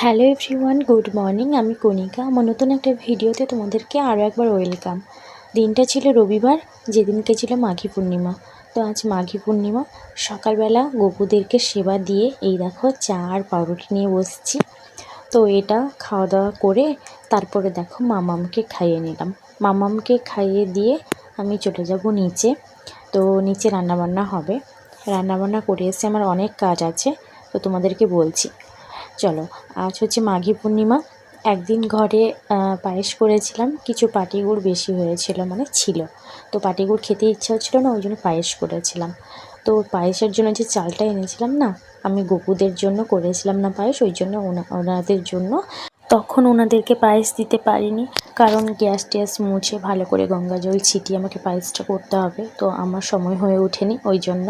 Hello everyone good morning আমি কণিকা। আমার নতুন একটা ভিডিওতে তোমাদেরকে আরও একবার ওয়েলকাম দিনটা ছিল রবিবার, যেদিনকে ছিল মাঘী পূর্ণিমা। তো আজ মাঘী পূর্ণিমা। সকালবেলা গপুদেরকে সেবা দিয়ে এই দেখো চা আর পাউরুটি নিয়ে বসছি। তো এটা খাওয়া দাওয়া করে তারপরে দেখো মামামকে খাইয়ে নিলাম। মামামকে খাইয়ে দিয়ে আমি চলে যাব নিচে। তো নিচে রান্নাবান্না হবে। রান্নাবান্না করে এসে আমার অনেক কাজ আছে। তো তোমাদেরকে বলছি। চলো, আজ হচ্ছে মাঘী পূর্ণিমা। একদিন ঘরে পায়েস করেছিলাম, কিছু পাটিগুড় বেশি হয়েছিল মানে ছিল। তো পাটিগুড় খেতে ইচ্ছা হচ্ছিল না, ওই জন্য পায়েস করেছিলাম। তো পায়েসের জন্য যে চালটা এনেছিলাম না, আমি গপুদের জন্য করেছিলাম না পায়েস, ওই জন্য ওনাদের জন্য তখন ওনাদেরকে পায়েস দিতে পারিনি। কারণ গ্যাস ট্যাস মুছে ভালো করে গঙ্গা জল ছিটিয়ে আমাকে পায়েসটা করতে হবে। তো আমার সময় হয়ে ওঠেনি ওই জন্য।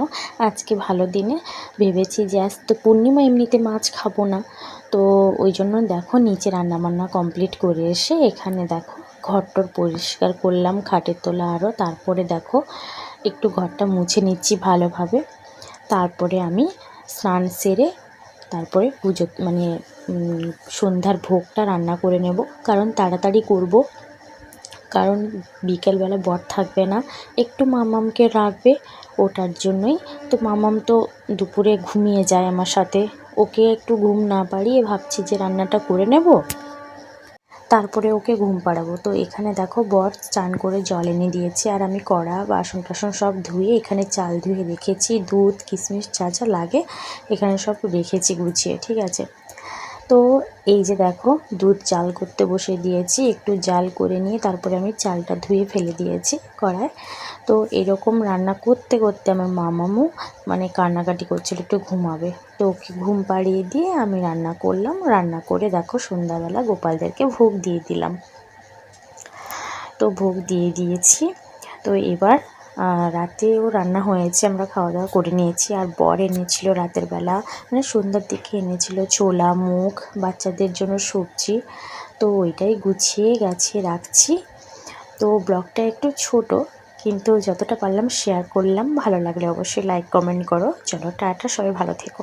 আজকে ভালো দিনে ভেবেছি যে আজ তো পূর্ণিমা, এমনিতে মাছ খাব না। তো ওই জন্য দেখো নিচে রান্নাবান্না কমপ্লিট করে এসে এখানে দেখো ঘরটর পরিষ্কার করলাম, খাটের তোলা আরও তারপরে দেখো একটু ঘরটা মুছে নিচ্ছি ভালোভাবে। তারপরে আমি স্নান সেরে তারপরে পুজো মানে সন্ধ্যার ভোগটা রান্না করে নেব। কারণ তাড়াতাড়ি করব। কারণ বিকেলবেলা বর থাকবে না। একটু মামামকে রাখবে ওটার জন্যই। তো মামাম তো দুপুরে ঘুমিয়ে যায় আমার সাথে। ওকে একটু ঘুম না পাড়িয়ে ভাবছি যে রান্নাটা করে নেব। তারপরে ওকে ঘুম পাড়াবো। তো এখানে দেখো বর চান করে জল এনে দিয়েছে আর আমি কড়া বাসন টাসন সব ধুয়ে এখানে চাল ধুয়ে রেখেছি, দুধ, কিশমিশ যা যা লাগে এখানে সব রেখেছি গুছিয়ে, ঠিক আছে? তো এই যে দেখো, দুধ জাল করতে বসে দিয়েছি, একটু জাল করে নিয়ে তারপরে আমি চালটা ধুয়ে ফেলে দিয়েছি কড়ায়। তো এরকম রান্না করতে করতে আমার মামামু মানে কান্নাকাটি করছিল, একটু ঘুমাবে। তো ওকে ঘুম পাড়িয়ে দিয়ে আমি রান্না করলাম, রান্না করে দেখো সন্ধ্যাবেলা গোপালদেরকে ভোগ দিয়ে দিলাম। তো ভোগ দিয়ে দিয়েছি। তো এবার রাতেও রান্না হয়েছে, আমরা খাওয়া দাওয়া করে নিয়েছি। আর বর এনেছিল রাতের বেলা মানে সন্ধ্যার দিকে এনেছিল ছোলা মুখ বাচ্চাদের জন্য সবজি। তো ওইটাই গুছিয়ে গেছে, রাখছি। তো ব্লগটা একটু ছোট, কিন্তু যতটা পারলাম শেয়ার করলাম। ভালো লাগলে অবশ্যই লাইক কমেন্ট করো। চলো, টাটা, সবাই ভালো থেকো।